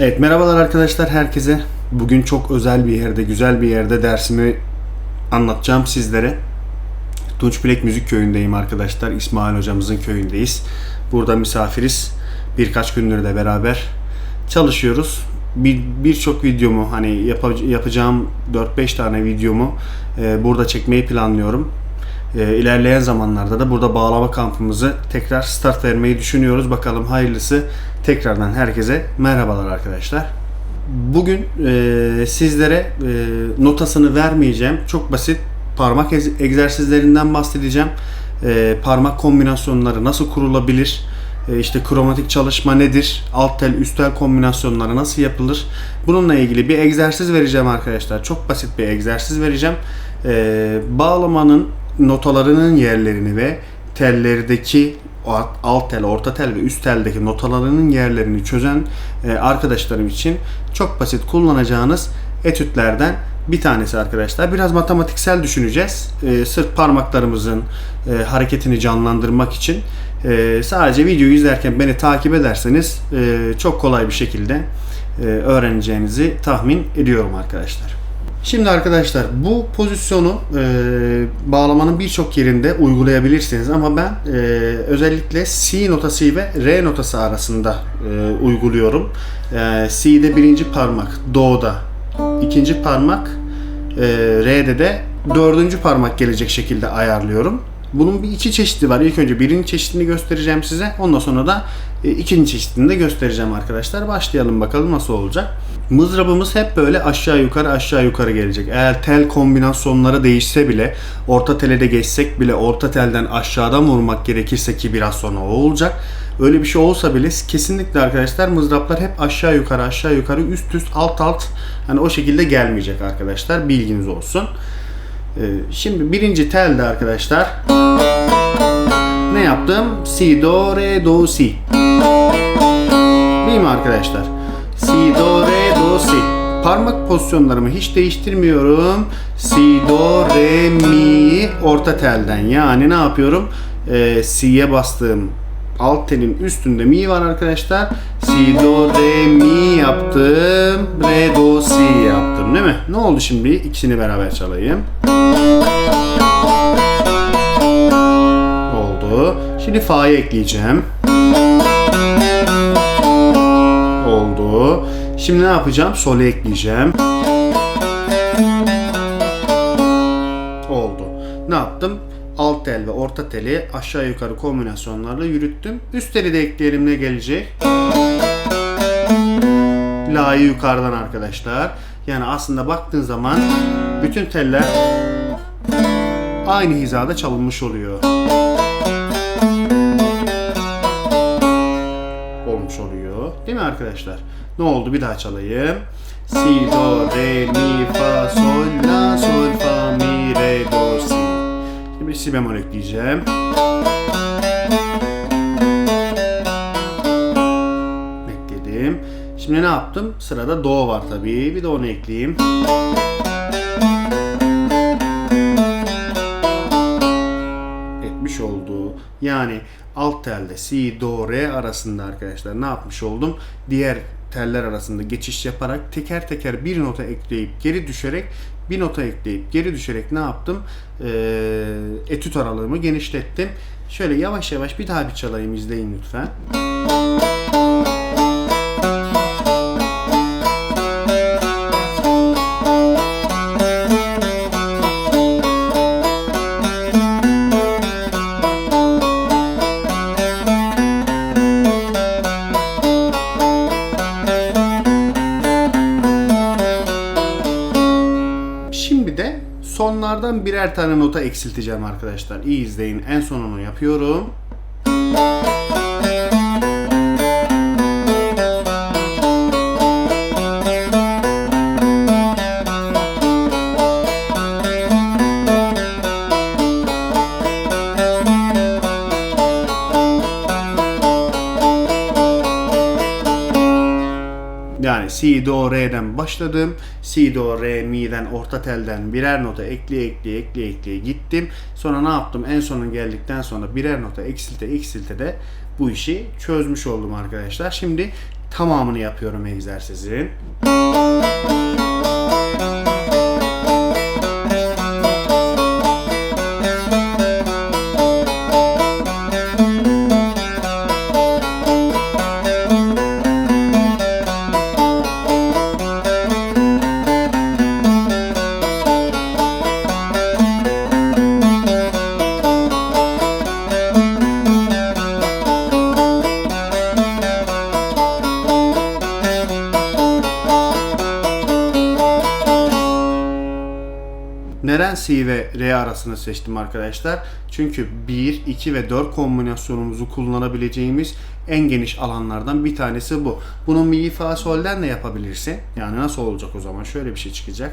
Evet merhabalar arkadaşlar herkese. Bugün çok özel bir yerde, güzel bir yerde dersimi anlatacağım sizlere. Tunç Bilek Müzik Köyü'ndeyim arkadaşlar. İsmail hocamızın köyündeyiz. Burada misafiriz. Birkaç gündür de beraber çalışıyoruz. Bir birçok videomu hani yapa- yapacağım 4-5 tane videomu e, burada çekmeyi planlıyorum. E, ilerleyen zamanlarda da burada bağlama kampımızı tekrar start vermeyi düşünüyoruz. Bakalım hayırlısı. Tekrardan herkese merhabalar arkadaşlar. Bugün e, sizlere e, notasını vermeyeceğim. Çok basit parmak egzersizlerinden bahsedeceğim. E, parmak kombinasyonları nasıl kurulabilir? E, işte kromatik çalışma nedir? Alt tel, üst tel kombinasyonları nasıl yapılır? Bununla ilgili bir egzersiz vereceğim arkadaşlar. Çok basit bir egzersiz vereceğim. E, bağlamanın notalarının yerlerini ve tellerdeki alt, tel, orta tel ve üst teldeki notalarının yerlerini çözen e, arkadaşlarım için çok basit kullanacağınız etütlerden bir tanesi arkadaşlar. Biraz matematiksel düşüneceğiz. E, sırf parmaklarımızın e, hareketini canlandırmak için. Sadece videoyu izlerken beni takip ederseniz çok kolay bir şekilde öğreneceğinizi tahmin ediyorum arkadaşlar. Şimdi arkadaşlar bu pozisyonu e, bağlamanın birçok yerinde uygulayabilirsiniz ama ben e, özellikle C notası ve R notası arasında e, uyguluyorum. E, C'de birinci parmak, Do'da ikinci parmak, e, R'de de dördüncü parmak gelecek şekilde ayarlıyorum. Bunun bir iki çeşidi var. İlk önce birinci çeşidini göstereceğim size. Ondan sonra da e, ikinci çeşidini de göstereceğim arkadaşlar. Başlayalım bakalım nasıl olacak. Mızrabımız hep böyle aşağı yukarı aşağı yukarı gelecek. Eğer tel kombinasyonları değişse bile orta tele de geçsek bile orta telden aşağıdan vurmak gerekirse ki biraz sonra o olacak. Öyle bir şey olsa bile kesinlikle arkadaşlar mızraplar hep aşağı yukarı aşağı yukarı üst üst alt alt hani o şekilde gelmeyecek arkadaşlar. Bilginiz olsun. Ee, Şimdi birinci telde arkadaşlar ne yaptım? Si, do, re, do, si. Değil mi arkadaşlar? Si, do, re, si. Parmak pozisyonlarımı hiç değiştirmiyorum. Si, do, re, mi orta telden. Yani ne yapıyorum? Ee, si'ye bastığım alt telin üstünde mi var arkadaşlar. Si, do, re, mi yaptım. Re, do, si yaptım değil mi? Ne oldu şimdi? İkisini beraber çalayım. Oldu. Şimdi fa'yı ekleyeceğim. Oldu. Şimdi ne yapacağım? Sol'u ekleyeceğim. Oldu. Ne yaptım? Alt tel ve orta teli aşağı yukarı kombinasyonlarla yürüttüm. Üst teli de ekleyelim ne gelecek? La'yı yukarıdan arkadaşlar. Yani aslında baktığın zaman bütün teller aynı hizada çalınmış oluyor. Arkadaşlar? Ne oldu? Bir daha çalayım. Si, do, re, mi, fa, sol, la, sol, fa, mi, re, do, si. Şimdi si bemol ekleyeceğim. Ekledim. Şimdi ne yaptım? Sırada do var tabii. Bir de onu ekleyeyim. etmiş oldu. Yani alt telde si, do, re arasında arkadaşlar ne yapmış oldum? Diğer teller arasında geçiş yaparak teker teker bir nota ekleyip geri düşerek bir nota ekleyip geri düşerek ne yaptım? Ee, etüt aralığımı genişlettim. Şöyle yavaş yavaş bir daha bir çalayım izleyin lütfen. Şimdi sonlardan birer tane nota eksilteceğim arkadaşlar. İyi izleyin. En sonunu yapıyorum. Yani Si, Do, Re'den başladım. Si, Do, Re, Mi'den, orta telden birer nota ekleye ekleye ekleye ekleye gittim. Sonra ne yaptım? En sona geldikten sonra birer nota eksilte eksilte de bu işi çözmüş oldum arkadaşlar. Şimdi Tamamını yapıyorum egzersizin. Neden C ve R arasını seçtim arkadaşlar? Çünkü 1, 2 ve 4 kombinasyonumuzu kullanabileceğimiz en geniş alanlardan bir tanesi bu. Bunu mi, fa, sol'den de yapabilirsin. Yani nasıl olacak o zaman? Şöyle bir şey çıkacak.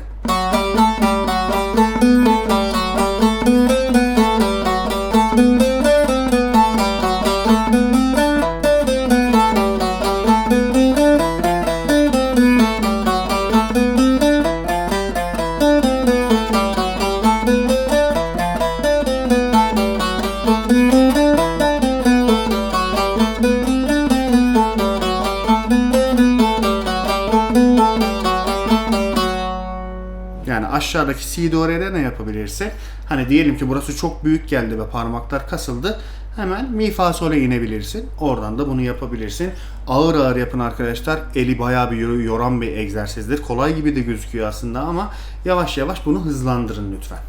Yani aşağıdaki C do re'de ne yapabilirse hani diyelim ki burası çok büyük geldi ve parmaklar kasıldı. Hemen mi fa sol'e inebilirsin. Oradan da bunu yapabilirsin. Ağır ağır yapın arkadaşlar. Eli bayağı bir yoran bir egzersizdir. Kolay gibi de gözüküyor aslında ama yavaş yavaş bunu hızlandırın lütfen.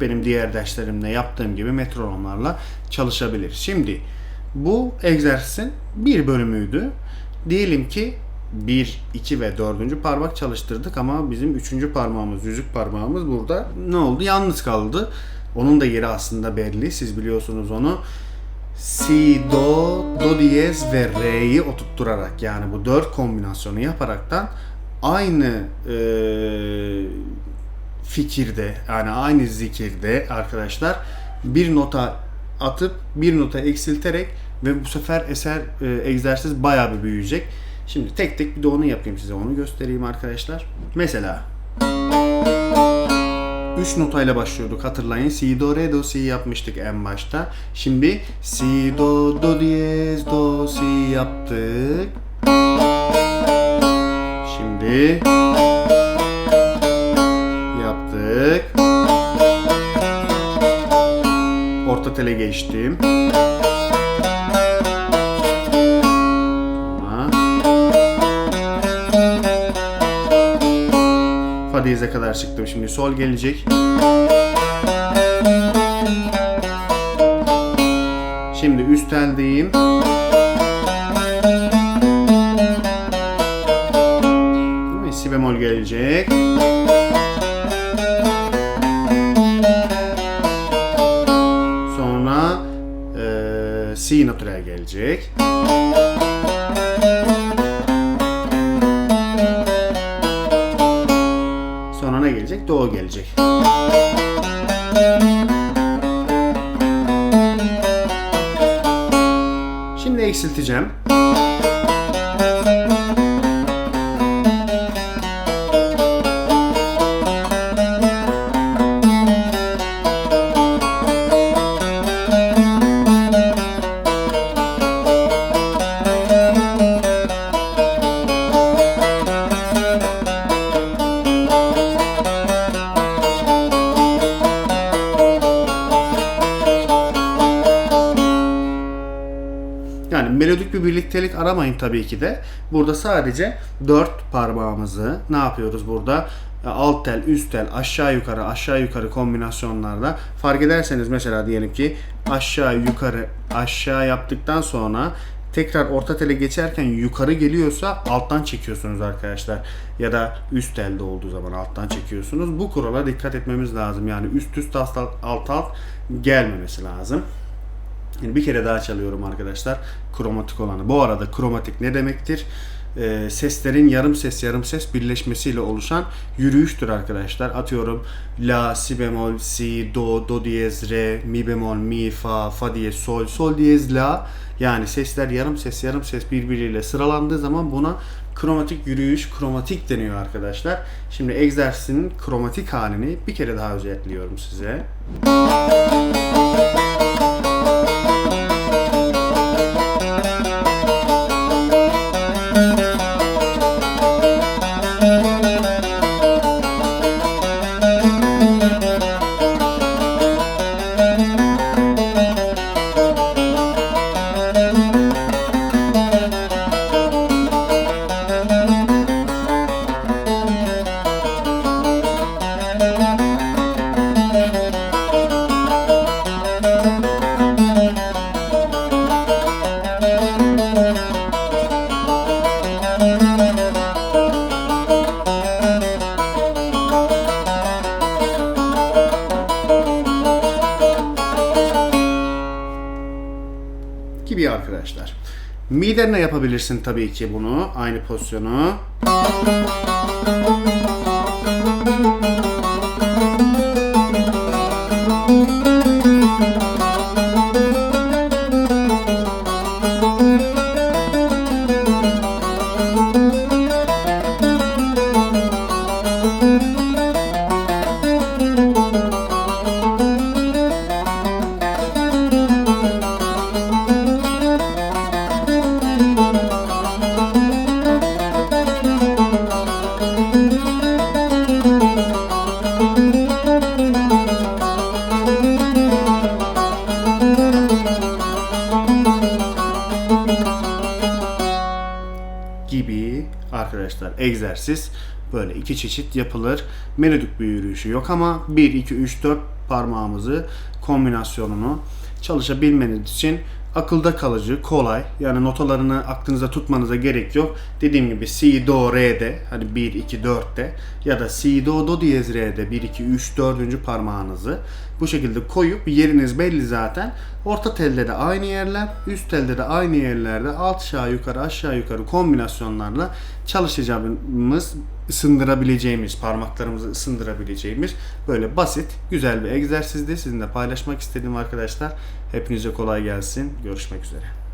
Benim diğer derslerimde yaptığım gibi metronomlarla çalışabilir. Şimdi bu egzersizin bir bölümüydü. Diyelim ki 1, 2 ve 4. parmak çalıştırdık ama bizim 3. parmağımız, yüzük parmağımız burada ne oldu? Yalnız kaldı. Onun da yeri aslında belli. Siz biliyorsunuz onu. Si, Do, Do diyez ve Re'yi oturtturarak yani bu dört kombinasyonu yaparaktan aynı eee fikirde yani aynı zikirde arkadaşlar bir nota atıp bir nota eksilterek ve bu sefer eser e, egzersiz bayağı bir büyüyecek. Şimdi tek tek bir de onu yapayım size onu göstereyim arkadaşlar. Mesela 3 notayla başlıyorduk hatırlayın. Si, do, re, do, si yapmıştık en başta. Şimdi si, do, do diyez, do, si yaptık. Şimdi tele geçtim. Fa diyeze kadar çıktım. Şimdi sol gelecek. Şimdi üst teldeyim. Si bemol gelecek. 2 gelecek. Sonra ne gelecek? Do gelecek. Şimdi eksilteceğim. Birliktelik aramayın tabii ki de. Burada sadece dört parmağımızı ne yapıyoruz burada? Alt tel, üst tel, aşağı yukarı, aşağı yukarı kombinasyonlarda fark ederseniz mesela diyelim ki aşağı yukarı aşağı yaptıktan sonra tekrar orta tele geçerken yukarı geliyorsa alttan çekiyorsunuz arkadaşlar. Ya da üst elde olduğu zaman alttan çekiyorsunuz. Bu kurala dikkat etmemiz lazım. Yani üst üst alt, alt, alt gelmemesi lazım. Yani bir kere daha çalıyorum arkadaşlar kromatik olanı. Bu arada kromatik ne demektir? e, seslerin yarım ses yarım ses birleşmesiyle oluşan yürüyüştür arkadaşlar. Atıyorum la, si bemol, si, do, do diyez, re, mi bemol, mi, fa, fa diyez, sol, sol diyez, la. Yani sesler yarım ses yarım ses birbiriyle sıralandığı zaman buna kromatik yürüyüş, kromatik deniyor arkadaşlar. Şimdi egzersizin kromatik halini bir kere daha özetliyorum size. Gibi arkadaşlar. Midenle yapabilirsin tabii ki bunu. Aynı pozisyonu. Arkadaşlar egzersiz böyle iki çeşit yapılır. Melodik bir yürüyüşü yok ama 1, 2, 3, 4 parmağımızı kombinasyonunu çalışabilmeniz için akılda kalıcı, kolay. Yani notalarını aklınıza tutmanıza gerek yok. Dediğim gibi si, do, re'de hani 1, 2, 4'te ya da si, do, do diyez re'de 1, 2, 3, 4. parmağınızı bu şekilde koyup yeriniz belli zaten. Orta telde de aynı yerler, üst telde de aynı yerlerde alt aşağı yukarı aşağı yukarı kombinasyonlarla çalışacağımız ısındırabileceğimiz, parmaklarımızı ısındırabileceğimiz böyle basit, güzel bir egzersizdi. Sizinle paylaşmak istedim arkadaşlar. Hepinize kolay gelsin. Görüşmek üzere.